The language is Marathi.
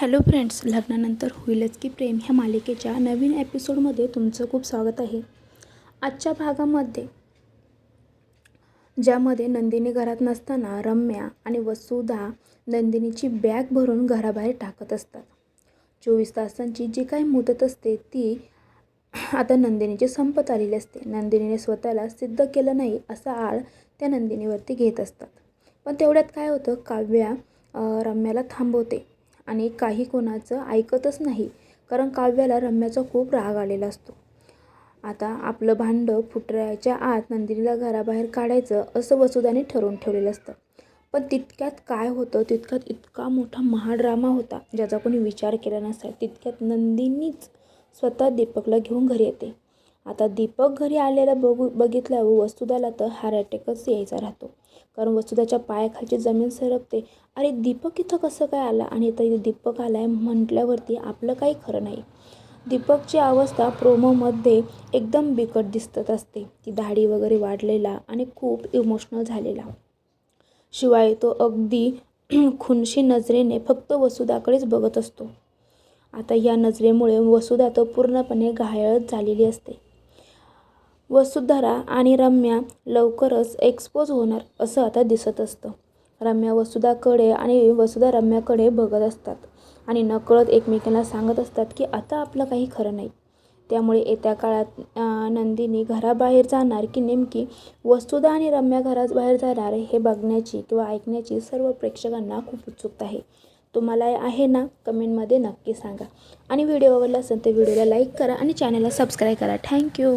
हॅलो फ्रेंड्स लग्नानंतर होईलच की प्रेम ह्या मालिकेच्या नवीन एपिसोडमध्ये तुमचं खूप स्वागत आहे. आजच्या भागामध्ये ज्यामध्ये नंदिनी घरात नसताना रम्या आणि वसुधा नंदिनीची बॅग भरून घराबाहेर टाकत असतात. चोवीस तासांची जी काही मुदत असते ती आता नंदिनीची संपत आलेली असते. नंदिनीने स्वतःला सिद्ध केलं नाही असा आळ त्या नंदिनीवरती घेत असतात. पण तेवढ्यात काय होतं काव्या रम्याला थांबवते. आणि काही कोणाचं ऐकतच नाही कारण काव्याला रम्याचा खूप राग आलेला असतो. आता आपलं भांडं फुटरायच्या आत नंदिनीला घराबाहेर काढायचं असं वसुधाने ठरवून ठेवलेलं असतं. पण तितक्यात काय होतं तितक्यात इतका मोठा महाड्रामा होता ज्याचा कोणी विचार केला नसाय तितक्यात नंदिनीच स्वतः दीपकला घेऊन घरी येते. आता दीपक घरी आलेला बघू बघितल्यावर वस्तुदाला तर हार्ट अटॅकच यायचा राहतो. कारण वस्तुदाच्या पायाखालची जमीन सरपते अरे दीपक इथं कसं काय आला? आणि इथं दीपक आला आहे म्हटल्यावरती आपलं काही खरं नाही. दीपकची अवस्था प्रोमोमध्ये एकदम बिकट दिसत असते. ती दाढी वगैरे वाढलेला आणि खूप इमोशनल झालेला. शिवाय तो अगदी खुनशी नजरेने फक्त वसुदाकडेच बघत असतो. आता या नजरेमुळे वसुधा तर पूर्णपणे घायळच झालेली असते. वसुधरा आणि रम्या लवकरच एक्सपोज होणार असं आता दिसत असतं. रम्या वसुधाकडे आणि वसुधा रम्याकडे बघत असतात आणि नकळत एकमेकांना सांगत असतात की आता आपलं काही खरं नाही. त्यामुळे येत्या काळात नंदिनी घराबाहेर जाणार की नेमकी वसुधा आणि रम्या घरात बाहेर जाणार हे बघण्याची किंवा ऐकण्याची सर्व प्रेक्षकांना खूप उत्सुकता आहे. तुम्हाला आहे ना? कमेंटमध्ये नक्की सांगा. आणि व्हिडिओ आवडला असेल तर व्हिडिओला लाईक करा आणि चॅनलला सबस्क्राईब करा. थँक्यू.